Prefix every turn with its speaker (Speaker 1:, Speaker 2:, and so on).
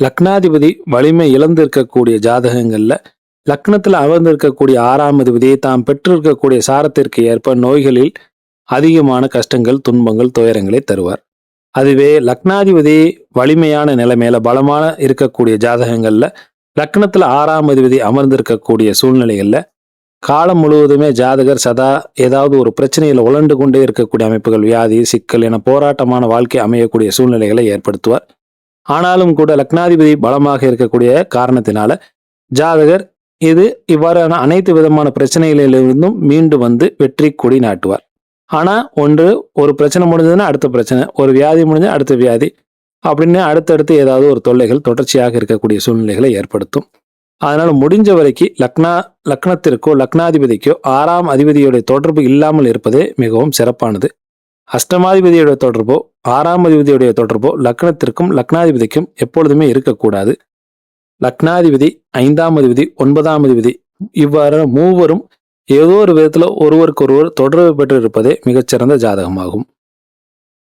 Speaker 1: லக்னாதிபதி வலிமை இழந்திருக்கக்கூடிய ஜாதகங்கள்ல லக்னத்தில் அமர்ந்திருக்கக்கூடிய ஆறாம் அதிபதி தாம் பெற்றிருக்கக்கூடிய சாரத்திற்கு ஏற்ப நோய்களில் அதிகமான கஷ்டங்கள் துன்பங்கள் துயரங்களை தருவார். அதுவே லக்னாதிபதி வலிமையான நிலைமையில பலமான இருக்கக்கூடிய ஜாதகங்கள்ல லக்னத்துல ஆறாம் அதிபதி அமர்ந்திருக்கக்கூடிய சூழ்நிலைகள்ல காலம் முழுவதுமே ஜாதகர் சதா ஏதாவது ஒரு பிரச்சனையில் உழண்டு கொண்டே இருக்கக்கூடிய அமைப்புகள் வியாதி சிக்கல் என போராட்டமான வாழ்க்கை அமையக்கூடிய சூழ்நிலைகளை ஏற்படுத்துவார். ஆனாலும் கூட லக்னாதிபதி பலமாக இருக்கக்கூடிய காரணத்தினால ஜாதகர் இது இவ்வாறான அனைத்து விதமான பிரச்சனைகளிலிருந்தும் மீண்டு வந்து வெற்றி கொடி நாட்டுவார். ஆனால் ஒன்று ஒரு பிரச்சனை முடிஞ்சதுன்னா அடுத்த பிரச்சனை ஒரு வியாதி முடிஞ்சால் அடுத்த வியாதி அப்படின்னு அடுத்தடுத்து ஏதாவது ஒரு தொல்லைகள் தொடர்ச்சியாக இருக்கக்கூடிய சூழ்நிலைகளை ஏற்படுத்தும். அதனால் முடிஞ்ச வரைக்கும் லக்னா லக்னத்திற்கோ லக்னாதிபதிக்கோ ஆறாம் அதிபதியுடைய தொடர்பு இல்லாமல் இருப்பதே மிகவும் சிறப்பானது. அஷ்டமாதிபதியுடைய தொடர்போ ஆறாம் அதிபதியுடைய தொடர்போ லக்னத்திற்கும் லக்னாதிபதிக்கும் எப்பொழுதுமே இருக்கக்கூடாது. லக்னாதிபதி ஐந்தாம் அதிபதி ஒன்பதாம் அதிபதி இவ்வாறு மூவரும் ஏதோ ஒரு விதத்தில் ஒருவருக்கொருவர் தொடர்பு பெற்று இருப்பதே மிகச்சிறந்த ஜாதகமாகும்.